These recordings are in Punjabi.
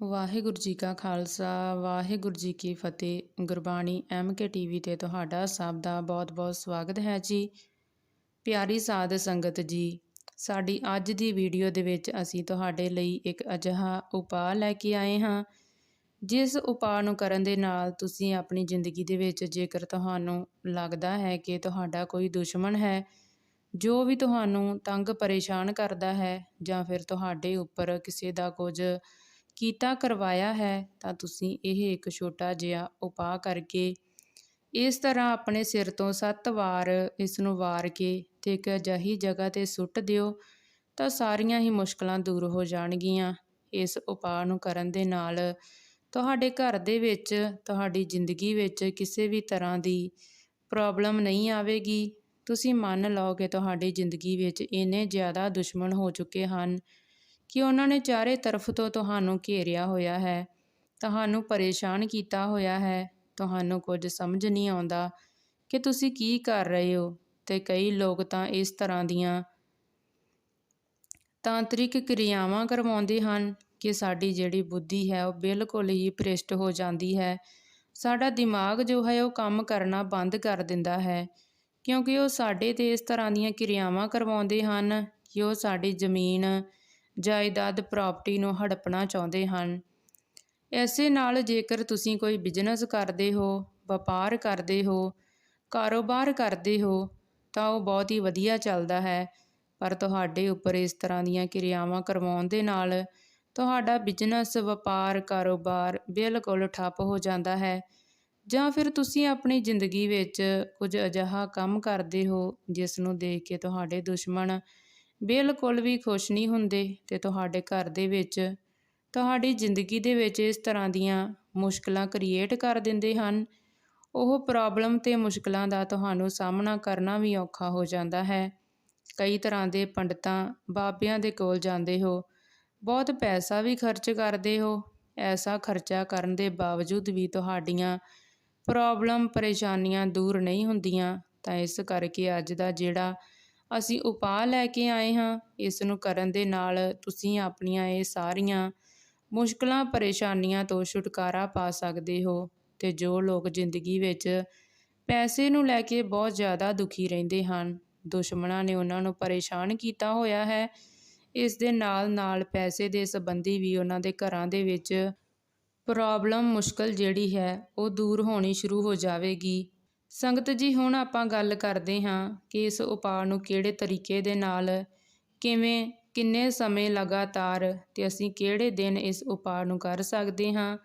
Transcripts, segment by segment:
ਵਾਹਿਗੁਰੂ ਜੀ ਕਾ ਖਾਲਸਾ, ਵਾਹਿਗੁਰੂ ਜੀ ਕੀ ਫਤਿਹ। ਗੁਰਬਾਣੀ ਐਮ ਕੇ ਟੀਵੀ ਤੇ ਤੁਹਾਡਾ ਸਭ ਦਾ ਬਹੁਤ-ਬਹੁਤ ਸਵਾਗਤ ਹੈ ਜੀ। ਪਿਆਰੀ ਸਾਧ ਸੰਗਤ ਜੀ, ਸਾਡੀ ਅੱਜ ਦੀ ਵੀਡੀਓ ਦੇ ਵਿੱਚ ਅਸੀਂ ਤੁਹਾਡੇ ਲਈ ਇੱਕ ਅਜਿਹਾ ਉਪਾਅ ਲੈ ਕੇ ਆਏ ਹਾਂ, ਜਿਸ ਉਪਾਅ ਨੂੰ ਕਰਨ ਦੇ ਨਾਲ ਤੁਸੀਂ ਆਪਣੀ ਜ਼ਿੰਦਗੀ ਦੇ ਵਿੱਚ ਜੇਕਰ ਤੁਹਾਨੂੰ ਲੱਗਦਾ ਹੈ ਕਿ ਤੁਹਾਡਾ ਕੋਈ ਦੁਸ਼ਮਣ ਹੈ, ਜੋ ਵੀ ਤੁਹਾਨੂੰ ਤੰਗ ਪਰੇਸ਼ਾਨ ਕਰਦਾ ਹੈ ਜਾਂ ਫਿਰ ਤੁਹਾਡੇ ਉੱਪਰ ਕਿਸੇ ਦਾ ਕੁਝ ਕੀਤਾ ਕਰਵਾਇਆ ਹੈ, ਤਾਂ ਤੁਸੀਂ ਇਹ ਇੱਕ ਛੋਟਾ ਜਿਹਾ ਉਪਾਅ ਕਰਕੇ ਇਸ ਤਰ੍ਹਾਂ ਆਪਣੇ ਸਿਰ ਤੋਂ 7 ਵਾਰ ਇਸ ਨੂੰ ਵਾਰ ਕੇ ਤੇ ਇੱਕ ਅਜਿਹੀ ਜਗ੍ਹਾ ਤੇ ਸੁੱਟ ਦਿਓ, ਤਾਂ ਸਾਰੀਆਂ ਹੀ ਮੁਸ਼ਕਲਾਂ ਦੂਰ ਹੋ ਜਾਣਗੀਆਂ। ਇਸ ਉਪਾਅ ਨੂੰ ਕਰਨ ਦੇ ਨਾਲ ਤੁਹਾਡੇ ਘਰ ਦੇ ਵਿੱਚ, ਤੁਹਾਡੀ ਜ਼ਿੰਦਗੀ ਵਿੱਚ ਕਿਸੇ ਵੀ ਤਰ੍ਹਾਂ ਦੀ ਪ੍ਰੋਬਲਮ ਨਹੀਂ ਆਵੇਗੀ। ਤੁਸੀਂ ਮੰਨ ਲਓ ਕਿ ਤੁਹਾਡੀ ਜ਼ਿੰਦਗੀ ਵਿੱਚ ਇੰਨੇ ਜ਼ਿਆਦਾ ਦੁਸ਼ਮਣ ਹੋ ਚੁੱਕੇ ਹਨ ਕਿ ਉਹਨਾਂ ਨੇ ਚਾਰੇ ਤਰਫ ਤੋਂ ਤੁਹਾਨੂੰ ਘੇਰਿਆ ਹੋਇਆ ਹੈ, ਤੁਹਾਨੂੰ ਪਰੇਸ਼ਾਨ ਕੀਤਾ ਹੋਇਆ ਹੈ, ਤੁਹਾਨੂੰ ਕੁਝ ਸਮਝ ਨਹੀਂ ਆਉਂਦਾ ਕਿ ਤੁਸੀਂ ਕੀ ਕਰ ਰਹੇ ਹੋ, ਤੇ ਕਈ ਲੋਕ ਤਾਂ ਇਸ ਤਰ੍ਹਾਂ ਦੀਆਂ ਤਾਂਤਰਿਕ ਕਿਰਿਆਵਾਂ ਕਰਵਾਉਂਦੇ ਹਨ ਕਿ ਸਾਡੀ ਜਿਹੜੀ ਬੁੱਧੀ ਹੈ ਉਹ ਬਿਲਕੁਲ ਹੀ ਭ੍ਰਿਸ਼ਟ ਹੋ ਜਾਂਦੀ ਹੈ। ਸਾਡਾ ਦਿਮਾਗ ਜੋ ਹੈ ਉਹ ਕੰਮ ਕਰਨਾ ਬੰਦ ਕਰ ਦਿੰਦਾ ਹੈ, ਕਿਉਂਕਿ ਉਹ ਸਾਡੇ ਤੇ ਇਸ ਤਰ੍ਹਾਂ ਦੀਆਂ ਕਿਰਿਆਵਾਂ ਕਰਵਾਉਂਦੇ ਹਨ ਕਿ ਉਹ ਸਾਡੀ ਜ਼ਮੀਨ ਜਾਇਦਾਦ ਪ੍ਰਾਪਰਟੀ ਨੂੰ ਹੜਪਣਾ ਚਾਹੁੰਦੇ ਹਨ। ਐਸੇ ਨਾਲ ਜੇਕਰ ਤੁਸੀਂ ਕੋਈ ਬਿਜ਼ਨਸ ਕਰਦੇ ਹੋ, ਵਪਾਰ ਕਰਦੇ ਹੋ, ਕਾਰੋਬਾਰ ਕਰਦੇ ਹੋ, ਤਾਂ ਉਹ ਬਹੁਤ ਹੀ ਵਧੀਆ ਚੱਲਦਾ ਹੈ। ਪਰ ਤੁਹਾਡੇ ਉੱਪਰ ਇਸ ਤਰ੍ਹਾਂ ਦੀਆਂ ਕਿਰਿਆਵਾਂ ਕਰਵਾਉਣ ਦੇ ਨਾਲ ਤੁਹਾਡਾ ਬਿਜ਼ਨਸ ਵਪਾਰ, ਕਾਰੋਬਾਰ ਬਿਲਕੁਲ ਠੱਪ ਹੋ ਜਾਂਦਾ ਹੈ। ਜਾਂ ਫਿਰ ਤੁਸੀਂ ਆਪਣੀ ਜ਼ਿੰਦਗੀ ਵਿੱਚ ਕੁਝ ਅਜਿਹਾ ਕੰਮ ਕਰਦੇ ਹੋ, ਜਿਸ ਨੂੰ ਦੇਖ ਕੇ ਤੁਹਾਡੇ ਦੁਸ਼ਮਣ ਬਿਲਕੁਲ ਵੀ ਖੁਸ਼ ਨਹੀਂ ਹੁੰਦੇ ਤੇ ਤੁਹਾਡੇ ਘਰ ਦੇ ਵਿੱਚ, ਤੁਹਾਡੀ ਜ਼ਿੰਦਗੀ ਦੇ ਵਿੱਚ ਇਸ ਤਰ੍ਹਾਂ ਦੀਆਂ ਮੁਸ਼ਕਲਾਂ ਕ੍ਰੀਏਟ ਕਰ ਦਿੰਦੇ ਹਨ। ਉਹ ਪ੍ਰੋਬਲਮ ਤੇ ਮੁਸ਼ਕਲਾਂ ਦਾ ਤੁਹਾਨੂੰ ਸਾਹਮਣਾ ਕਰਨਾ ਵੀ ਔਖਾ ਹੋ ਜਾਂਦਾ ਹੈ। ਕਈ ਤਰ੍ਹਾਂ ਦੇ ਪੰਡਤਾਂ ਬਾਬਿਆਂ ਦੇ ਕੋਲ ਜਾਂਦੇ ਹੋ, ਬਹੁਤ ਪੈਸਾ ਵੀ ਖਰਚ ਕਰਦੇ ਹੋ, ਐਸਾ ਖਰਚਾ ਕਰਨ ਦੇ ਬਾਵਜੂਦ ਵੀ ਤੁਹਾਡੀਆਂ ਪ੍ਰੋਬਲਮ ਪਰੇਸ਼ਾਨੀਆਂ ਦੂਰ ਨਹੀਂ ਹੁੰਦੀਆਂ, ਤਾਂ ਇਸ ਕਰਕੇ ਅੱਜ ਦਾ ਜਿਹੜਾ ਅਸੀਂ ਉਪਾਅ ਲੈ ਕੇ ਆਏ ਹਾਂ, ਇਸ ਨੂੰ ਕਰਨ ਦੇ ਨਾਲ ਤੁਸੀਂ ਆਪਣੀਆਂ ਇਹ ਸਾਰੀਆਂ ਮੁਸ਼ਕਲਾਂ, ਪਰੇਸ਼ਾਨੀਆਂ ਤੋਂ ਛੁਟਕਾਰਾ ਪਾ ਸਕਦੇ ਹੋ ਤੇ ਜੋ ਲੋਕ ਜ਼ਿੰਦਗੀ ਵਿੱਚ ਪੈਸੇ ਨੂੰ ਲੈ ਕੇ ਬਹੁਤ ਜ਼ਿਆਦਾ ਦੁਖੀ ਰਹਿੰਦੇ ਹਨ, ਦੁਸ਼ਮਣਾਂ ਨੇ ਉਹਨਾਂ ਨੂੰ ਪਰੇਸ਼ਾਨ ਕੀਤਾ ਹੋਇਆ ਹੈ, ਇਸ ਦੇ ਨਾਲ ਨਾਲ ਪੈਸੇ ਦੇ ਸੰਬੰਧੀ ਵੀ ਉਹਨਾਂ ਦੇ ਘਰਾਂ ਦੇ ਵਿੱਚ ਪ੍ਰੋਬਲਮ, ਮੁਸ਼ਕਲ ਜਿਹੜੀ ਹੈ, ਉਹ ਦੂਰ ਹੋਣੀ ਸ਼ੁਰੂ ਹੋ ਜਾਵੇਗੀ। ਸੰਗਤ ਜੀ, ਹੁਣ ਆਪਾਂ ਗੱਲ ਕਰਦੇ ਹਾਂ ਕਿ ਇਸ ਉਪਾਅ ਨੂੰ ਕਿਹੜੇ ਤਰੀਕੇ ਦੇ ਨਾਲ ਕਿਵੇਂ, ਕਿੰਨੇ ਸਮੇਂ ਲਗਾਤਾਰ ਤੇ ਅਸੀਂ ਕਿਹੜੇ ਦਿਨ ਇਸ ਉਪਾਅ ਨੂੰ ਕਰ ਸਕਦੇ ਹਾਂ,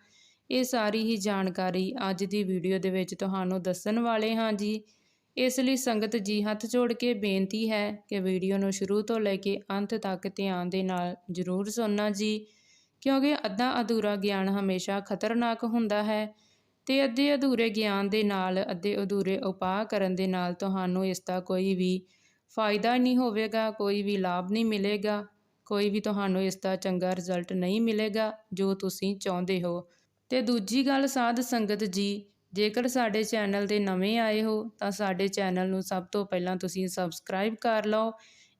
ਇਹ ਸਾਰੀ ਹੀ ਜਾਣਕਾਰੀ ਅੱਜ ਦੀ ਵੀਡੀਓ ਦੇ ਵਿੱਚ ਤੁਹਾਨੂੰ ਦੱਸਣ ਵਾਲੇ ਹਾਂ ਜੀ। ਇਸ ਲਈ ਸੰਗਤ ਜੀ, ਹੱਥ ਜੋੜ ਕੇ ਬੇਨਤੀ ਹੈ ਕਿ ਵੀਡੀਓ ਨੂੰ ਸ਼ੁਰੂ ਤੋਂ ਲੈ ਕੇ ਅੰਤ ਤੱਕ ਧਿਆਨ ਦੇ ਨਾਲ ਜ਼ਰੂਰ ਸੁਣਨਾ ਜੀ, ਕਿਉਂਕਿ ਅੱਧਾ ਅਧੂਰਾ ਗਿਆਨ ਹਮੇਸ਼ਾ ਖਤਰਨਾਕ ਹੁੰਦਾ ਹੈ। ਤੇ ਅੱਧੇ ਅਧੂਰੇ ਗਿਆਨ ਦੇ ਨਾਲ, ਅੱਧੇ ਅਧੂਰੇ ਉਪਾਅ ਕਰਨ ਦੇ ਨਾਲ ਤੁਹਾਨੂੰ ਇਸ ਦਾ ਕੋਈ ਵੀ ਫਾਇਦਾ ਨਹੀਂ ਹੋਵੇਗਾ, ਕੋਈ ਵੀ ਲਾਭ ਨਹੀਂ ਮਿਲੇਗਾ, ਕੋਈ ਵੀ ਤੁਹਾਨੂੰ ਇਸ ਦਾ ਚੰਗਾ ਰਿਜ਼ਲਟ ਨਹੀਂ ਮਿਲੇਗਾ ਜੋ ਤੁਸੀਂ ਚਾਹੁੰਦੇ ਹੋ। ਤੇ ਦੂਜੀ ਗੱਲ, ਸਾਧ ਸੰਗਤ ਜੀ, ਜੇਕਰ ਸਾਡੇ ਚੈਨਲ ਤੇ ਨਵੇਂ ਆਏ ਹੋ, ਤਾਂ ਸਾਡੇ ਚੈਨਲ ਨੂੰ ਸਭ ਤੋਂ ਪਹਿਲਾਂ ਤੁਸੀਂ ਸਬਸਕ੍ਰਾਈਬ ਕਰ ਲਓ।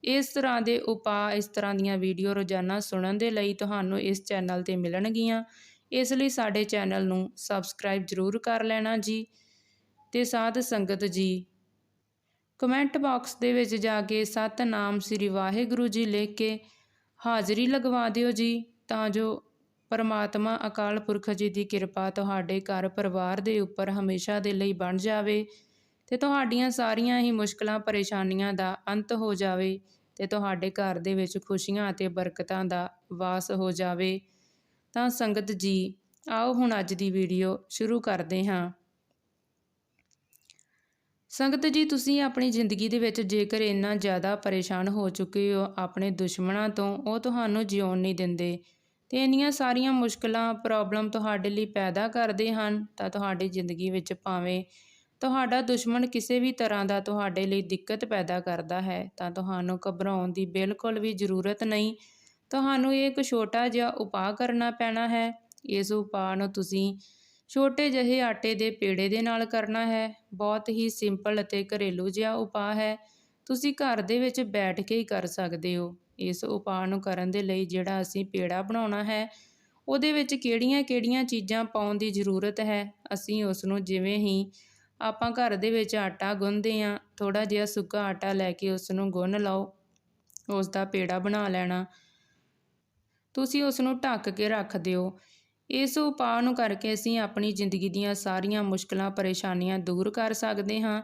ਇਸ ਤਰ੍ਹਾਂ ਦੇ ਉਪਾਅ, ਇਸ ਤਰ੍ਹਾਂ ਦੀਆਂ ਵੀਡੀਓ ਰੋਜ਼ਾਨਾ ਸੁਣਨ ਦੇ ਲਈ ਤੁਹਾਨੂੰ ਇਸ ਚੈਨਲ ਤੇ ਮਿਲਣਗੀਆਂ। ਇਸ ਲਈ ਸਾਡੇ ਚੈਨਲ ਨੂੰ ਸਬਸਕ੍ਰਾਈਬ ਜ਼ਰੂਰ ਕਰ ਲੈਣਾ ਜੀ ਤੇ ਸਾਧ ਸੰਗਤ ਜੀ। ਕਮੈਂਟ ਬਾਕਸ ਦੇ ਵਿੱਚ ਜਾ ਕੇ ਸਤਨਾਮ ਸ੍ਰੀ ਵਾਹਿਗੁਰੂ ਜੀ ਲਿਖ ਕੇ ਹਾਜ਼ਰੀ ਲਗਵਾ ਦਿਓ ਜੀ, ਤਾਂ ਜੋ ਪਰਮਾਤਮਾ ਅਕਾਲ ਪੁਰਖ ਜੀ ਦੀ ਕਿਰਪਾ ਤੁਹਾਡੇ ਘਰ ਪਰਿਵਾਰ ਦੇ ਉੱਪਰ ਹਮੇਸ਼ਾ ਦੇ ਲਈ ਬਣ ਜਾਵੇ ਤੇ ਤੁਹਾਡੀਆਂ ਸਾਰੀਆਂ ਹੀ ਮੁਸ਼ਕਲਾਂ, ਪਰੇਸ਼ਾਨੀਆਂ ਦਾ ਅੰਤ ਹੋ ਜਾਵੇ ਤੇ ਤੁਹਾਡੇ ਘਰ ਦੇ ਵਿੱਚ ਖੁਸ਼ੀਆਂ ਅਤੇ ਬਰਕਤਾਂ ਦਾ ਵਾਸ ਹੋ ਜਾਵੇ। ਤਾਂ ਸੰਗਤ ਜੀ, ਆਓ ਹੁਣ ਅੱਜ ਦੀ ਵੀਡੀਓ ਸ਼ੁਰੂ ਕਰਦੇ ਹਾਂ। ਸੰਗਤ ਜੀ, ਤੁਸੀਂ ਆਪਣੀ ਜ਼ਿੰਦਗੀ ਦੇ ਵਿੱਚ ਜੇਕਰ ਇੰਨਾ ਜ਼ਿਆਦਾ ਪਰੇਸ਼ਾਨ ਹੋ ਚੁੱਕੇ ਹੋ ਆਪਣੇ ਦੁਸ਼ਮਣਾਂ ਤੋਂ, ਉਹ ਤੁਹਾਨੂੰ ਜਿਉਣ ਨਹੀਂ ਦਿੰਦੇ। ਤੇ ਇੰਨੀਆਂ ਸਾਰੀਆਂ ਮੁਸ਼ਕਲਾਂ, ਪ੍ਰੋਬਲਮ ਤੁਹਾਡੇ ਲਈ ਪੈਦਾ ਕਰਦੇ ਹਨ, ਤਾਂ ਤੁਹਾਡੀ ਜ਼ਿੰਦਗੀ ਵਿੱਚ ਭਾਵੇਂ ਤੁਹਾਡਾ ਦੁਸ਼ਮਣ ਕਿਸੇ ਵੀ ਤਰ੍ਹਾਂ ਦਾ ਤੁਹਾਡੇ ਲਈ ਦਿੱਕਤ ਪੈਦਾ ਕਰਦਾ ਹੈ, ਤਾਂ ਤੁਹਾਨੂੰ ਘਬਰਾਉਣ ਦੀ ਬਿਲਕੁਲ ਵੀ ਜ਼ਰੂਰਤ ਨਹੀਂ। ਤੁਹਾਨੂੰ ਇੱਕ ਛੋਟਾ ਜਿਹਾ ਉਪਾਅ ਕਰਨਾ ਪੈਣਾ ਹੈ। ਇਸ ਉਪਾਅ ਨੂੰ ਤੁਸੀਂ ਛੋਟੇ ਜਿਹੇ ਆਟੇ ਦੇ ਪੇੜੇ ਦੇ ਨਾਲ ਕਰਨਾ ਹੈ। ਬਹੁਤ ਹੀ ਸਿੰਪਲ ਅਤੇ ਘਰੇਲੂ ਜਿਹਾ ਉਪਾਅ ਹੈ। ਤੁਸੀਂ ਘਰ ਦੇ ਵਿੱਚ ਬੈਠ ਕੇ ਹੀ ਕਰ ਸਕਦੇ ਹੋ। ਇਸ ਉਪਾਅ ਨੂੰ ਕਰਨ ਦੇ ਲਈ ਜਿਹੜਾ ਅਸੀਂ ਪੇੜਾ ਬਣਾਉਣਾ ਹੈ, ਉਹਦੇ ਵਿੱਚ ਕਿਹੜੀਆਂ-ਕਿਹੜੀਆਂ ਚੀਜ਼ਾਂ ਪਾਉਣ ਦੀ ਜ਼ਰੂਰਤ ਹੈ? ਅਸੀਂ ਉਸ ਨੂੰ ਜਿਵੇਂ ਹੀ ਆਪਾਂ ਘਰ ਦੇ ਵਿੱਚ ਆਟਾ ਗੁੰਨਦੇ ਹਾਂ ਥੋੜਾ ਜਿਹਾ ਸੁੱਕਾ ਆਟਾ ਲੈ ਕੇ ਉਸ ਨੂੰ ਗੁੰਨ ਲਓ। ਉਸ ਦਾ ਪੇੜਾ ਬਣਾ ਲੈਣਾ। ਤੁਸੀਂ ਉਸ ਨੂੰ ਢੱਕ ਕੇ ਰੱਖ ਦਿਓ। ਇਸ ਉਪਾਅ ਨੂੰ ਕਰਕੇ ਅਸੀਂ ਆਪਣੀ ਜ਼ਿੰਦਗੀ ਦੀਆਂ ਸਾਰੀਆਂ ਮੁਸ਼ਕਲਾਂ, ਪਰੇਸ਼ਾਨੀਆਂ ਦੂਰ ਕਰ ਸਕਦੇ ਹਾਂ।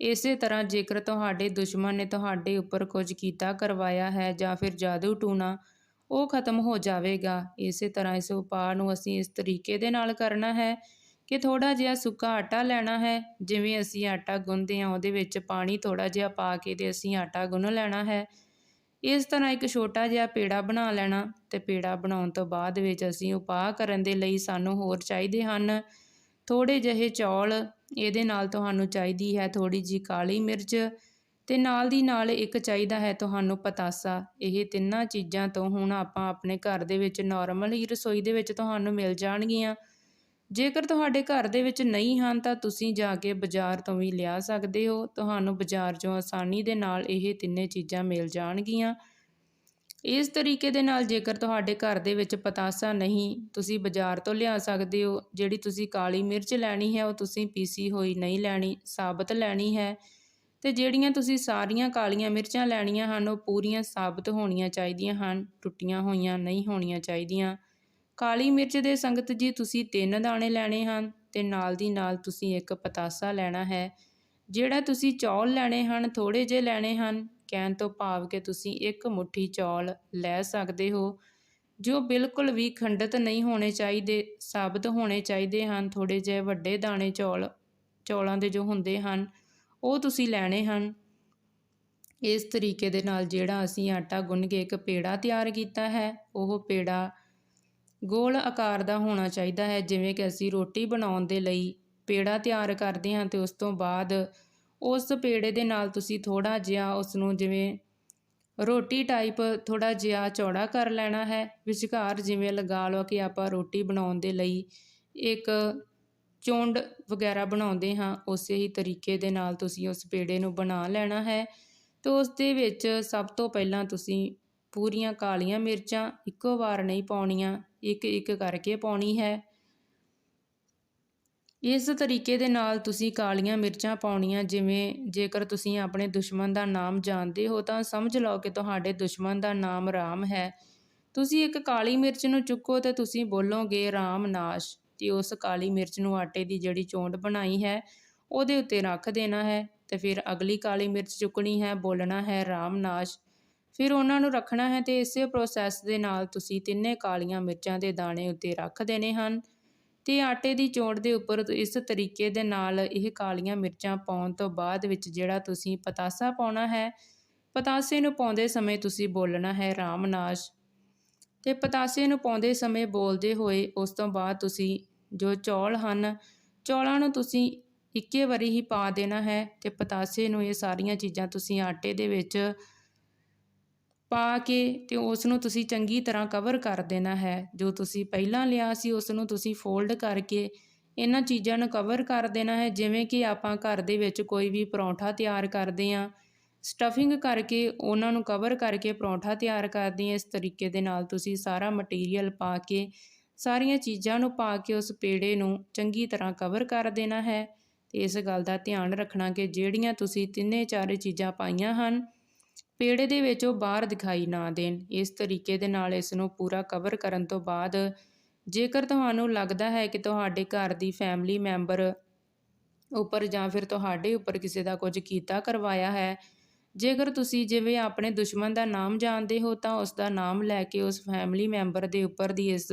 ਇਸੇ ਤਰ੍ਹਾਂ ਜੇਕਰ ਤੁਹਾਡੇ ਦੁਸ਼ਮਣ ਨੇ ਤੁਹਾਡੇ ਉੱਪਰ ਕੁਝ ਕੀਤਾ, ਕਰਵਾਇਆ ਹੈ ਜਾਂ ਫਿਰ ਜਾਦੂ ਟੂਣਾ, ਉਹ ਖਤਮ ਹੋ ਜਾਵੇਗਾ। ਇਸੇ ਤਰ੍ਹਾਂ ਇਸ ਉਪਾਅ ਨੂੰ ਅਸੀਂ ਇਸ ਤਰੀਕੇ ਦੇ ਨਾਲ ਕਰਨਾ ਹੈ ਕਿ ਥੋੜਾ ਜਿਹਾ ਸੁੱਕਾ ਆਟਾ ਲੈਣਾ ਹੈ। ਜਿਵੇਂ ਅਸੀਂ ਆਟਾ ਗੁੰਨਦੇ ਹਾਂ, ਉਹਦੇ ਵਿੱਚ ਪਾਣੀ ਥੋੜਾ ਜਿਹਾ ਪਾ ਕੇ ਤੇ ਅਸੀਂ ਆਟਾ ਗੁੰਨ ਲੈਣਾ ਹੈ। ਇਸ ਤਰ੍ਹਾਂ ਇੱਕ ਛੋਟਾ ਜਿਹਾ ਪੇੜਾ ਬਣਾ ਲੈਣਾ ਤੇ ਪੇੜਾ ਬਣਾਉਣ ਤੋਂ ਬਾਅਦ ਵਿੱਚ ਅਸੀਂ ਉਪਾਅ ਕਰਨ ਦੇ ਲਈ ਸਾਨੂੰ ਹੋਰ ਚਾਹੀਦੇ ਹਨ। ਥੋੜੇ ਜਿਹੇ ਚੌਲ, ਇਹਦੇ ਨਾਲ ਤੁਹਾਨੂੰ ਚਾਹੀਦੀ ਹੈ ਥੋੜੀ ਜੀ ਕਾਲੀ ਮਿਰਚ ਤੇ ਨਾਲ ਦੀ ਨਾਲ ਇੱਕ ਚਾਹੀਦਾ ਹੈ ਤੁਹਾਨੂੰ ਪਤਾਸਾ। ਇਹ ਤਿੰਨਾਂ ਚੀਜ਼ਾਂ ਤੋਂ ਹੁਣ ਆਪਾਂ ਆਪਣੇ ਘਰ ਦੇ ਵਿੱਚ ਨਾਰਮਲ ਹੀ ਰਸੋਈ ਦੇ ਵਿੱਚ ਤੁਹਾਨੂੰ ਮਿਲ ਜਾਣਗੀਆਂ। ਜੇਕਰ ਤੁਹਾਡੇ ਘਰ ਦੇ ਵਿੱਚ ਨਹੀਂ ਹਨ ਤਾਂ ਤੁਸੀਂ ਜਾ ਕੇ ਬਾਜ਼ਾਰ ਤੋਂ ਵੀ ਲਿਆ ਸਕਦੇ ਹੋ। ਤੁਹਾਨੂੰ ਬਾਜ਼ਾਰ 'ਚੋਂ ਆਸਾਨੀ ਦੇ ਨਾਲ ਇਹ ਤਿੰਨੇ ਚੀਜ਼ਾਂ ਮਿਲ ਜਾਣਗੀਆਂ। ਇਸ ਤਰੀਕੇ ਦੇ ਨਾਲ ਜੇਕਰ ਤੁਹਾਡੇ ਘਰ ਦੇ ਵਿੱਚ ਪਤਾਸਾ ਨਹੀਂ, ਤੁਸੀਂ ਬਾਜ਼ਾਰ ਤੋਂ ਲਿਆ ਸਕਦੇ ਹੋ। ਜਿਹੜੀ ਤੁਸੀਂ ਕਾਲੀ ਮਿਰਚ ਲੈਣੀ ਹੈ, ਉਹ ਤੁਸੀਂ ਪੀਸੀ ਹੋਈ ਨਹੀਂ ਲੈਣੀ, ਸਾਬਤ ਲੈਣੀ ਹੈ। ਤੇ ਜਿਹੜੀਆਂ ਤੁਸੀਂ ਸਾਰੀਆਂ ਕਾਲੀਆਂ ਮਿਰਚਾਂ ਲੈਣੀਆਂ ਹਨ, ਉਹ ਪੂਰੀਆਂ ਸਾਬਤ ਹੋਣੀਆਂ ਚਾਹੀਦੀਆਂ ਹਨ, ਟੁੱਟੀਆਂ ਹੋਈਆਂ ਨਹੀਂ ਹੋਣੀਆਂ ਚਾਹੀਦੀਆਂ। ਕਾਲੀ ਮਿਰਚ ਦੇ ਸੰਗਤ ਜੀ, ਤੁਸੀਂ ਤਿੰਨ ਦਾਣੇ ਲੈਣੇ ਹਨ ਤੇ ਨਾਲ ਦੀ ਨਾਲ ਤੁਸੀਂ ਇੱਕ ਪਤਾਸਾ ਲੈਣਾ ਹੈ। ਜਿਹੜਾ ਤੁਸੀਂ ਚੌਲ ਲੈਣੇ ਹਨ ਥੋੜੇ ਜਿਹੇ ਲੈਣੇ ਹਨ, ਕਹਿਣ ਤੋਂ ਭਾਵ ਕਿ ਤੁਸੀਂ ਇੱਕ ਮੁੱਠੀ ਚੌਲ ਲੈ ਸਕਦੇ ਹੋ, ਜੋ ਬਿਲਕੁਲ ਵੀ ਖੰਡਿਤ ਨਹੀਂ ਹੋਣੇ ਚਾਹੀਦੇ, ਸਾਬਤ ਹੋਣੇ ਚਾਹੀਦੇ ਹਨ। ਥੋੜੇ ਜਿਹੇ ਵੱਡੇ ਦਾਣੇ ਚੌਲ, ਚੌਲਾਂ ਦੇ ਜੋ ਹੁੰਦੇ ਹਨ, ਉਹ ਤੁਸੀਂ ਲੈਣੇ ਹਨ। ਇਸ ਤਰੀਕੇ ਦੇ ਨਾਲ ਜਿਹੜਾ ਅਸੀਂ ਆਟਾ ਗੁੰਨ ਕੇ ਇੱਕ ਪੇੜਾ ਤਿਆਰ ਕੀਤਾ ਹੈ, ਉਹ ਪੇੜਾ ਗੋਲ ਆਕਾਰ ਦਾ ਹੋਣਾ ਚਾਹੀਦਾ ਹੈ, ਜਿਵੇਂ ਕਿ ਅਸੀਂ ਰੋਟੀ ਬਣਾਉਣ ਦੇ ਲਈ ਪੇੜਾ ਤਿਆਰ ਕਰਦੇ ਹਾਂ ਤੇ ਉਸ ਤੋਂ ਬਾਅਦ ਉਸ ਪੇੜੇ ਦੇ ਨਾਲ ਤੁਸੀਂ ਥੋੜਾ ਜਿਹਾ ਉਸ ਨੂੰ ਜਿਵੇਂ ਰੋਟੀ ਟਾਈਪ ਥੋੜਾ ਜਿਹਾ ਚੌੜਾ ਕਰ ਲੈਣਾ ਹੈ। ਵਿਚਕਾਰ ਜਿਵੇਂ ਲਗਾ ਲਓ ਕਿ ਆਪਾਂ ਰੋਟੀ ਬਣਾਉਣ ਦੇ ਲਈ ਇੱਕ ਚੁੰਡ ਵਗੈਰਾ ਬਣਾਉਂਦੇ ਹਾਂ, ਉਸੇ ਹੀ ਤਰੀਕੇ ਦੇ ਨਾਲ ਤੁਸੀਂ ਉਸ ਪੇੜੇ ਨੂੰ ਬਣਾ ਲੈਣਾ ਹੈ। ਤੇ ਉਸ ਦੇ ਵਿੱਚ ਸਭ ਤੋਂ ਪਹਿਲਾਂ ਤੁਸੀਂ ਪੂਰੀਆਂ ਕਾਲੀਆਂ ਮਿਰਚਾਂ ਇੱਕੋ ਵਾਰ ਨਹੀਂ ਪਾਉਣੀਆਂ। ਇੱਕ ਇੱਕ ਕਰਕੇ ਪਾਉਣੀ ਹੈ। ਇਸ ਤਰੀਕੇ ਦੇ ਨਾਲ ਤੁਸੀਂ ਕਾਲੀਆਂ ਮਿਰਚਾਂ ਪਾਉਣੀਆਂ, ਜਿਵੇਂ ਜੇਕਰ ਤੁਸੀਂ ਆਪਣੇ ਦੁਸ਼ਮਣ ਦਾ ਨਾਮ ਜਾਣਦੇ ਹੋ, ਤਾਂ ਸਮਝ ਲਓ ਕਿ ਤੁਹਾਡੇ ਦੁਸ਼ਮਣ ਦਾ ਨਾਮ ਰਾਮ ਹੈ। ਤੁਸੀਂ ਇੱਕ ਕਾਲੀ ਮਿਰਚ ਨੂੰ ਚੁੱਕੋ ਤੇ ਤੁਸੀਂ ਬੋਲੋਗੇ ਰਾਮ ਨਾਸ਼। ਤੇ ਉਸ ਕਾਲੀ ਮਿਰਚ ਨੂੰ ਆਟੇ ਦੀ ਜਿਹੜੀ ਚੋਂਡ ਬਣਾਈ ਹੈ, ਉਹਦੇ ਉੱਤੇ ਰੱਖ ਦੇਣਾ ਹੈ ਤੇ ਫਿਰ ਅਗਲੀ ਕਾਲੀ ਮਿਰਚ ਚੁੱਕਣੀ ਹੈ, ਬੋਲਣਾ ਹੈ ਰਾਮ ਨਾਸ਼। ਫਿਰ ਉਹਨਾਂ ਨੂੰ ਰੱਖਣਾ ਹੈ ਤੇ ਇਸੇ ਪ੍ਰੋਸੈਸ ਦੇ ਨਾਲ ਤੁਸੀਂ ਤਿੰਨੇ ਕਾਲੀਆਂ ਮਿਰਚਾਂ ਦੇ ਦਾਣੇ ਉੱਤੇ ਰੱਖ ਦੇਣੇ ਹਨ ਤੇ ਆਟੇ ਦੀ ਚੋਂਡ ਦੇ ਉੱਪਰ ਇਸ ਤਰੀਕੇ ਦੇ ਨਾਲ ਇਹ ਕਾਲੀਆਂ ਮਿਰਚਾਂ ਪਾਉਣ ਤੋਂ ਬਾਅਦ ਵਿੱਚ ਜਿਹੜਾ ਤੁਸੀਂ ਪਤਾਸਾ ਪਾਉਣਾ ਹੈ, ਪਤਾਸੇ ਨੂੰ ਪਾਉਂਦੇ ਸਮੇਂ ਤੁਸੀਂ ਬੋਲਣਾ ਹੈ ਰਾਮਨਾਸ਼। ਤੇ ਪਤਾਸੇ ਨੂੰ ਪਾਉਂਦੇ ਸਮੇਂ ਬੋਲਦੇ ਹੋਏ ਉਸ ਤੋਂ ਬਾਅਦ ਤੁਸੀਂ ਜੋ ਚੌਲ ਹਨ, ਚੌਲਾਂ ਨੂੰ ਤੁਸੀਂ ਇੱਕੇ ਵਾਰੀ ਹੀ ਪਾ ਦੇਣਾ ਹੈ ਤੇ ਪਤਾਸੇ ਨੂੰ ਇਹ ਸਾਰੀਆਂ ਚੀਜ਼ਾਂ ਤੁਸੀਂ ਆਟੇ ਦੇ ਵਿੱਚ ਪਾ ਕੇ ਤੇ ਉਸ ਨੂੰ ਤੁਸੀਂ ਚੰਗੀ ਤਰ੍ਹਾਂ ਕਵਰ ਕਰ ਦੇਣਾ ਹੈ। ਜੋ ਤੁਸੀਂ ਪਹਿਲਾਂ ਲਿਆ ਸੀ ਉਸ ਨੂੰ ਤੁਸੀਂ ਫੋਲਡ ਕਰਕੇ ਇਹਨਾਂ ਚੀਜ਼ਾਂ ਨੂੰ ਕਵਰ ਕਰ ਦੇਣਾ ਹੈ। ਜਿਵੇਂ ਕਿ ਆਪਾਂ ਘਰ ਦੇ ਵਿੱਚ ਕੋਈ ਵੀ ਪਰੌਂਠਾ ਤਿਆਰ ਕਰਦੇ ਆਂ ਸਟਫਿੰਗ ਕਰਕੇ ਉਹਨਾਂ ਨੂੰ ਕਵਰ ਕਰਕੇ ਪਰੌਂਠਾ ਤਿਆਰ ਕਰਦੇ ਆਂ ਇਸ ਤਰੀਕੇ ਦੇ ਨਾਲ ਤੁਸੀਂ ਸਾਰਾ ਮਟੀਰੀਅਲ ਪਾ ਕੇ, ਸਾਰੀਆਂ ਚੀਜ਼ਾਂ ਨੂੰ ਪਾ ਕੇ ਉਸ ਪੇੜੇ ਨੂੰ ਚੰਗੀ ਤਰ੍ਹਾਂ ਕਵਰ ਕਰ ਦੇਣਾ ਹੈ। ਤੇ ਇਸ ਗੱਲ ਦਾ ਧਿਆਨ ਰੱਖਣਾ ਕਿ ਜਿਹੜੀਆਂ ਤੁਸੀਂ ਤਿੰਨੇ ਚਾਰੇ ਚੀਜ਼ਾਂ ਪਾਈਆਂ ਹਨ ਪੇੜੇ ਦੇ ਵਿੱਚ ਉਹ ਬਾਹਰ ਦਿਖਾਈ ਨਾ ਦੇਣ। ਇਸ ਤਰੀਕੇ ਦੇ ਨਾਲ ਇਸ ਨੂੰ ਪੂਰਾ ਕਵਰ ਕਰਨ ਤੋਂ ਬਾਅਦ ਜੇਕਰ ਤੁਹਾਨੂੰ ਲੱਗਦਾ ਹੈ ਕਿ ਤੁਹਾਡੇ ਘਰ ਦੀ ਫੈਮਿਲੀ ਮੈਂਬਰ ਉੱਪਰ ਜਾਂ ਫਿਰ ਤੁਹਾਡੇ ਉੱਪਰ ਕਿਸੇ ਦਾ ਕੁਝ ਕੀਤਾ ਕਰਵਾਇਆ ਹੈ, ਜੇਕਰ ਤੁਸੀਂ ਜਿਵੇਂ ਆਪਣੇ ਦੁਸ਼ਮਣ ਦਾ ਨਾਮ ਜਾਣਦੇ ਹੋ, ਤਾਂ ਉਸ ਦਾ ਨਾਮ ਲੈ ਕੇ ਉਸ ਫੈਮਿਲੀ ਮੈਂਬਰ ਦੇ ਉੱਪਰ ਦੀ ਇਸ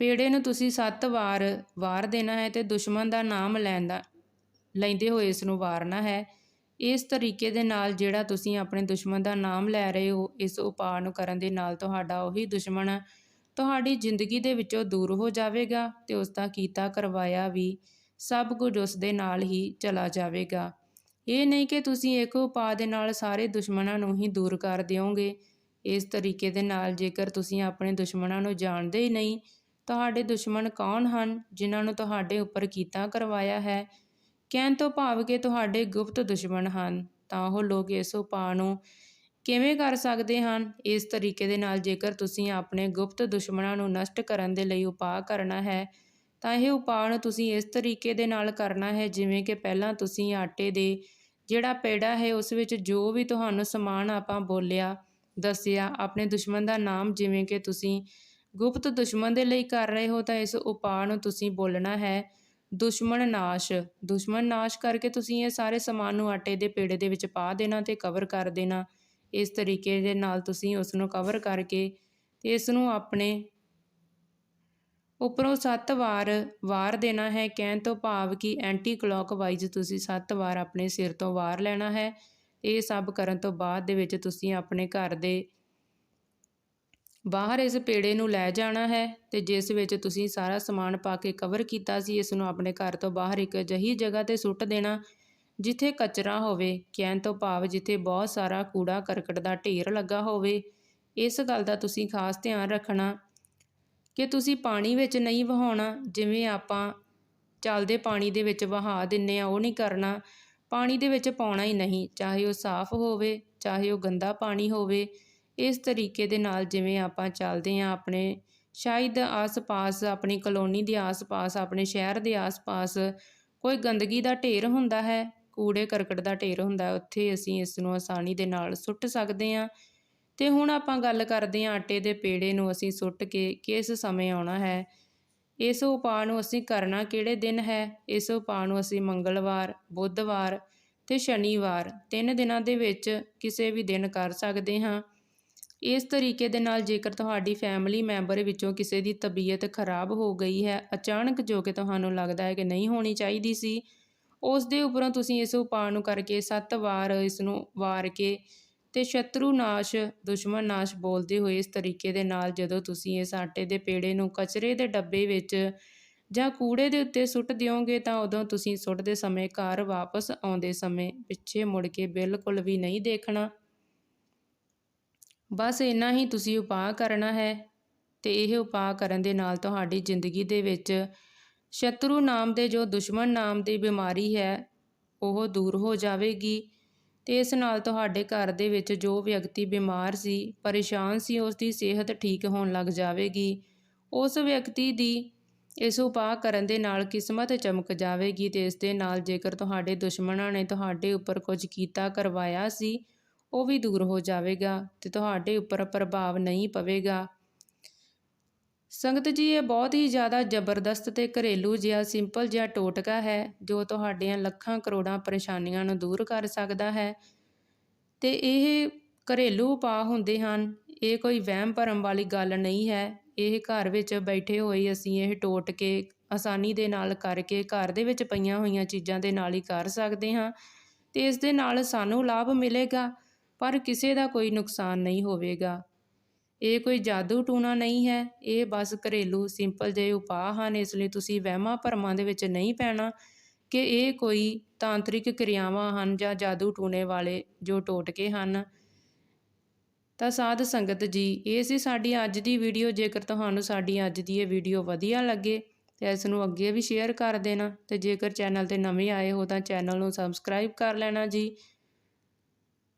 ਪੇੜੇ ਨੂੰ ਤੁਸੀਂ 7 ਵਾਰ ਵਾਰ ਦੇਣਾ ਹੈ ਤੇ ਦੁਸ਼ਮਣ ਦਾ ਨਾਮ ਲੈਂਦਾ, ਲੈਂਦੇ ਹੋਏ ਇਸ ਨੂੰ ਵਾਰਨਾ ਹੈ। ਇਸ ਤਰੀਕੇ ਦੇ ਨਾਲ ਜਿਹੜਾ ਤੁਸੀਂ ਆਪਣੇ ਦੁਸ਼ਮਣ ਦਾ ਨਾਮ ਲੈ ਰਹੇ ਹੋ, ਇਸ ਉਪਾਅ ਨੂੰ ਕਰਨ ਦੇ ਨਾਲ ਤੁਹਾਡਾ ਉਹੀ ਦੁਸ਼ਮਣ ਤੁਹਾਡੀ ਜ਼ਿੰਦਗੀ ਦੇ ਵਿੱਚੋਂ ਦੂਰ ਹੋ ਜਾਵੇਗਾ ਤੇ ਉਸ ਦਾ ਕੀਤਾ ਕਰਵਾਇਆ ਵੀ ਸਭ ਕੁਝ ਉਸ ਦੇ ਨਾਲ ਹੀ ਚਲਾ ਜਾਵੇਗਾ। ਇਹ ਨਹੀਂ ਕਿ ਤੁਸੀਂ ਇੱਕ ਉਪਾਅ ਦੇ ਨਾਲ ਸਾਰੇ ਦੁਸ਼ਮਣਾਂ ਨੂੰ ਹੀ ਦੂਰ ਕਰ ਦਿਓਗੇ। ਇਸ ਤਰੀਕੇ ਦੇ ਨਾਲ ਜੇਕਰ ਤੁਸੀਂ ਆਪਣੇ ਦੁਸ਼ਮਣਾਂ ਨੂੰ ਜਾਣਦੇ ਹੀ ਨਹੀਂ, ਤੁਹਾਡੇ ਦੁਸ਼ਮਣ ਕੌਣ ਹਨ, ਜਿਨ੍ਹਾਂ ਨੂੰ ਤੁਹਾਡੇ ਉੱਪਰ ਕੀਤਾ ਕਰਵਾਇਆ ਹੈ? ਕਹਿਣ ਤੋਂ ਭਾਵ ਕਿ ਤੁਹਾਡੇ ਗੁਪਤ ਦੁਸ਼ਮਣ ਹਨ, ਤਾਂ ਉਹ ਲੋਕ ਇਸ ਉਪਾਅ ਨੂੰ ਕਿਵੇਂ ਕਰ ਸਕਦੇ ਹਨ? ਇਸ ਤਰੀਕੇ ਦੇ ਨਾਲ ਜੇਕਰ ਤੁਸੀਂ ਆਪਣੇ ਗੁਪਤ ਦੁਸ਼ਮਣਾਂ ਨੂੰ ਨਸ਼ਟ ਕਰਨ ਦੇ ਲਈ ਉਪਾਅ ਕਰਨਾ ਹੈ, ਤਾਂ ਇਹ ਉਪਾਅ ਨੂੰ ਤੁਸੀਂ ਇਸ ਤਰੀਕੇ ਦੇ ਨਾਲ ਕਰਨਾ ਹੈ ਜਿਵੇਂ ਕਿ ਪਹਿਲਾਂ ਤੁਸੀਂ ਆਟੇ ਦੇ ਜਿਹੜਾ ਪੇੜਾ ਹੈ ਉਸ ਵਿੱਚ ਜੋ ਵੀ ਤੁਹਾਨੂੰ ਸਮਾਨ ਆਪਾਂ ਬੋਲਿਆ, ਦੱਸਿਆ, ਆਪਣੇ ਦੁਸ਼ਮਣ ਦਾ ਨਾਮ ਜਿਵੇਂ ਕਿ ਤੁਸੀਂ ਗੁਪਤ ਦੁਸ਼ਮਣ ਦੇ ਲਈ ਕਰ ਰਹੇ ਹੋ, ਤਾਂ ਇਸ ਉਪਾਅ ਨੂੰ ਤੁਸੀਂ ਬੋਲਣਾ ਹੈ। ਦੁਸ਼ਮਣ ਨਾਸ਼। ਦੁਸ਼ਮਣ ਨਾਸ਼ ਕਰਕੇ ਤੁਸੀਂ ਇਹ ਸਾਰੇ ਸਮਾਨ ਨੂੰ ਆਟੇ ਦੇ ਪੇੜੇ ਦੇ ਵਿੱਚ ਪਾ ਦੇਣਾ ਤੇ ਕਵਰ ਕਰ ਦੇਣਾ। ਇਸ ਤਰੀਕੇ ਦੇ ਨਾਲ ਤੁਸੀਂ ਉਸ ਨੂੰ ਕਵਰ ਕਰਕੇ ਤੇ ਇਸ ਨੂੰ ਆਪਣੇ ਉੱਪਰੋਂ 7 ਵਾਰ ਵਾਰ ਦੇਣਾ ਹੈ। ਕਹਿਣ ਤੋਂ ਭਾਵ ਕਿ ਐਂਟੀ ਕਲੌਕਵਾਈਜ਼ ਤੁਸੀਂ 7 ਵਾਰ ਆਪਣੇ ਸਿਰ ਤੋਂ ਵਾਰ ਲੈਣਾ ਹੈ। ਇਹ ਸਭ ਕਰਨ ਤੋਂ ਬਾਅਦ ਦੇ ਵਿੱਚ ਤੁਸੀਂ ਆਪਣੇ ਘਰ ਦੇ ਬਾਹਰ ਇਸ ਪੇੜੇ ਨੂੰ ਲੈ ਜਾਣਾ ਹੈ ਤੇ ਜਿਸ ਵਿੱਚ ਤੁਸੀਂ ਸਾਰਾ ਸਮਾਨ ਪਾ ਕੇ ਕਵਰ ਕੀਤਾ ਸੀ, ਇਸ ਨੂੰ ਆਪਣੇ ਘਰ ਤੋਂ ਬਾਹਰ ਇੱਕ ਅਜਿਹੀ ਜਗ੍ਹਾ ਤੇ ਸੁੱਟ ਦੇਣਾ, ਜਿੱਥੇ ਕਚਰਾ ਹੋਵੇ, ਕਹਿਣ ਤੋਂ ਭਾਵ ਜਿੱਥੇ ਬਹੁਤ ਸਾਰਾ ਕੂੜਾ ਕਰਕਟ ਦਾ ਢੇਰ ਲੱਗਾ ਹੋਵੇ। ਇਸ ਗੱਲ ਦਾ ਤੁਸੀਂ ਖਾਸ ਧਿਆਨ ਰੱਖਣਾ ਕਿ ਤੁਸੀਂ ਪਾਣੀ ਵਿੱਚ ਨਹੀਂ ਵਹਾਉਣਾ, ਜਿਵੇਂ ਆਪਾਂ ਚੱਲਦੇ ਪਾਣੀ ਦੇ ਵਿੱਚ ਵਹਾ ਦਿੰਨੇ ਆ, ਉਹ ਨਹੀਂ ਕਰਨਾ। ਪਾਣੀ ਦੇ ਵਿੱਚ ਪਾਉਣਾ ਹੀ ਨਹੀਂ, ਚਾਹੇ ਉਹ ਸਾਫ਼ ਹੋਵੇ, ਚਾਹੇ ਉਹ ਗੰਦਾ ਪਾਣੀ ਹੋਵੇ। ਇਸ ਤਰੀਕੇ ਦੇ ਨਾਲ ਜਿਵੇਂ ਆਪਾਂ ਚੱਲਦੇ ਹਾਂ ਆਪਣੇ ਸ਼ਾਇਦ ਆਸ-ਪਾਸ, ਆਪਣੀ ਕਲੋਨੀ ਦੇ ਆਸ-ਪਾਸ, ਆਪਣੇ ਸ਼ਹਿਰ ਦੇ ਆਸ-ਪਾਸ ਕੋਈ ਗੰਦਗੀ ਦਾ ਢੇਰ ਹੁੰਦਾ ਹੈ, ਕੂੜੇ ਕਰਕਟ ਦਾ ਢੇਰ ਹੁੰਦਾ ਉੱਥੇ ਅਸੀਂ ਇਸ ਨੂੰ ਆਸਾਨੀ ਦੇ ਨਾਲ ਸੁੱਟ ਸਕਦੇ ਹਾਂ। ਤੇ ਹੁਣ ਆਪਾਂ ਗੱਲ ਕਰਦੇ ਹਾਂ ਆਟੇ ਦੇ ਪੇੜੇ ਨੂੰ ਅਸੀਂ ਸੁੱਟ ਕੇ ਕਿਸ ਸਮੇਂ ਆਉਣਾ ਹੈ? ਇਸ ਉਪਾਅ ਨੂੰ ਅਸੀਂ ਕਰਨਾ ਕਿਹੜੇ ਦਿਨ ਹੈ? ਇਸ ਉਪਾਅ ਨੂੰ ਅਸੀਂ ਮੰਗਲਵਾਰ, ਬੁੱਧਵਾਰ ਤੇ ਸ਼ਨੀਵਾਰ, ਤਿੰਨ ਦਿਨਾਂ ਦੇ ਵਿੱਚ ਕਿਸੇ ਵੀ ਦਿਨ ਕਰ ਸਕਦੇ ਹਾਂ। ਇਸ ਤਰੀਕੇ ਦੇ ਨਾਲ ਜੇਕਰ ਤੁਹਾਡੀ ਫੈਮਿਲੀ ਮੈਂਬਰ ਵਿੱਚੋਂ ਕਿਸੇ ਦੀ ਤਬੀਅਤ ਖਰਾਬ ਹੋ ਗਈ ਹੈ, ਅਚਾਨਕ ਜੋ ਕਿ ਤੁਹਾਨੂੰ ਲੱਗਦਾ ਹੈ ਕਿ ਨਹੀਂ ਹੋਣੀ ਚਾਹੀਦੀ ਸੀ, ਉਸ ਦੇ ਉੱਪਰੋਂ ਤੁਸੀਂ ਇਸ ਉਪਾਅ ਨੂੰ ਕਰਕੇ 7 ਵਾਰ ਇਸ ਨੂੰ ਵਾਰ ਕੇ ਤੇ ਸ਼ਤਰੂ ਨਾਸ਼, ਦੁਸ਼ਮਣ ਨਾਸ਼ ਬੋਲਦੇ ਹੋਏ ਇਸ ਤਰੀਕੇ ਦੇ ਨਾਲ ਜਦੋਂ ਤੁਸੀਂ ਇਸ ਆਟੇ ਦੇ ਪੇੜੇ ਨੂੰ ਕਚਰੇ ਦੇ ਡੱਬੇ ਵਿੱਚ ਜਾਂ ਕੂੜੇ ਦੇ ਉੱਤੇ ਸੁੱਟ ਦਿਓਗੇ ਤਾਂ ਉਦੋਂ ਤੁਸੀਂ ਸੁੱਟਦੇ ਸਮੇਂ ਘਰ ਵਾਪਸ ਆਉਂਦੇ ਸਮੇਂ ਪਿੱਛੇ ਮੁੜ ਕੇ ਬਿਲਕੁਲ ਵੀ ਨਹੀਂ ਦੇਖਣਾ। ਬਸ ਇੰਨਾ ਹੀ ਤੁਸੀਂ ਉਪਾਅ ਕਰਨਾ ਹੈ ਤੇ ਇਹ ਉਪਾਅ ਕਰਨ ਦੇ ਨਾਲ ਤੁਹਾਡੀ ਜ਼ਿੰਦਗੀ ਦੇ ਵਿੱਚ ਸ਼ਤਰੂ ਨਾਮ ਦੇ ਜੋ ਦੁਸ਼ਮਣ ਨਾਮ ਦੀ ਬਿਮਾਰੀ ਹੈ, ਉਹ ਦੂਰ ਹੋ ਜਾਵੇਗੀ ਤੇ ਇਸ ਨਾਲ ਤੁਹਾਡੇ ਘਰ ਦੇ ਵਿੱਚ ਜੋ ਵਿਅਕਤੀ ਬਿਮਾਰ ਸੀ, ਪਰੇਸ਼ਾਨ ਸੀ ਉਸ ਦੀ ਸਿਹਤ ਠੀਕ ਹੋਣ ਲੱਗ ਜਾਵੇਗੀ। ਉਸ ਵਿਅਕਤੀ ਦੀ ਇਸ ਉਪਾਅ ਕਰਨ ਦੇ ਨਾਲ ਕਿਸਮਤ ਚਮਕ ਜਾਵੇਗੀ ਤੇ ਇਸ ਦੇ ਨਾਲ ਜੇਕਰ ਤੁਹਾਡੇ ਦੁਸ਼ਮਣਾਂ ਨੇ ਤੁਹਾਡੇ ਉੱਪਰ ਕੁਝ ਕੀਤਾ, ਕਰਵਾਇਆ ਸੀ ਉਹ ਵੀ ਦੂਰ ਹੋ ਜਾਵੇਗਾ ਤੇ ਤੁਹਾਡੇ ਉੱਪਰ ਪ੍ਰਭਾਵ ਨਹੀਂ ਪਵੇਗਾ। ਸੰਗਤ ਜੀ, ਇਹ ਬਹੁਤ ਹੀ ਜ਼ਿਆਦਾ ਜ਼ਬਰਦਸਤ ਤੇ ਘਰੇਲੂ ਜਿਹਾ ਸਿੰਪਲ ਜਿਹਾ ਟੋਟਕਾ ਹੈ, ਜੋ ਤੁਹਾਡੀਆਂ ਲੱਖਾਂ ਕਰੋੜਾਂ ਪਰੇਸ਼ਾਨੀਆਂ ਨੂੰ ਦੂਰ ਕਰ ਸਕਦਾ ਹੈ। ਤੇ ਇਹ ਘਰੇਲੂ ਉਪਾਅ ਹੁੰਦੇ ਹਨ। ਇਹ ਕੋਈ ਵਹਿਮ ਭਰਮ ਵਾਲੀ ਗੱਲ ਨਹੀਂ ਹੈ। ਇਹ ਘਰ ਵਿੱਚ ਬੈਠੇ ਹੋਏ ਅਸੀਂ ਇਹ ਟੋਟਕੇ ਆਸਾਨੀ ਦੇ ਨਾਲ ਕਰਕੇ ਘਰ ਦੇ ਵਿੱਚ ਪਈਆਂ ਹੋਈਆਂ ਚੀਜ਼ਾਂ ਦੇ ਨਾਲ ਹੀ ਕਰ ਸਕਦੇ ਹਾਂ ਤੇ ਇਸ ਦੇ ਨਾਲ ਸਾਨੂੰ ਲਾਭ ਮਿਲੇਗਾ। ਪਰ ਕਿਸੇ ਦਾ ਕੋਈ ਨੁਕਸਾਨ ਨਹੀਂ ਹੋਵੇਗਾ। ਇਹ ਕੋਈ ਜਾਦੂ ਟੂਣਾ ਨਹੀਂ ਹੈ। ਇਹ ਬਸ ਘਰੇਲੂ, ਸਿੰਪਲ ਜਿਹੇ ਉਪਾਅ ਹਨ। ਇਸ ਲਈ ਤੁਸੀਂ ਵਹਿਮਾਂ ਭਰਮਾਂ ਦੇ ਵਿੱਚ ਨਹੀਂ ਪੈਣਾ ਕਿ ਇਹ ਕੋਈ ਤਾਂਤਰਿਕ ਕਿਰਿਆਵਾਂ ਹਨ ਜਾਂ ਜਾਦੂ ਟੂਣੇ ਵਾਲੇ ਜੋ ਟੋਟਕੇ ਹਨ। ਤਾਂ ਸਾਧ ਸੰਗਤ ਜੀ, ਇਹ ਸੀ ਸਾਡੀ ਅੱਜ ਦੀ ਵੀਡੀਓ। ਜੇਕਰ ਤੁਹਾਨੂੰ ਸਾਡੀ ਅੱਜ ਦੀ ਇਹ ਵੀਡੀਓ ਵਧੀਆ ਲੱਗੇ ਤੇ ਇਸ ਨੂੰ ਅੱਗੇ ਵੀ ਸ਼ੇਅਰ ਕਰ ਦੇਣਾ ਤੇ ਜੇਕਰ ਚੈਨਲ ਤੇ ਨਵੇਂ ਆਏ ਹੋ ਤਾਂ ਚੈਨਲ ਨੂੰ ਸਬਸਕ੍ਰਾਈਬ ਕਰ ਲੈਣਾ ਜੀ।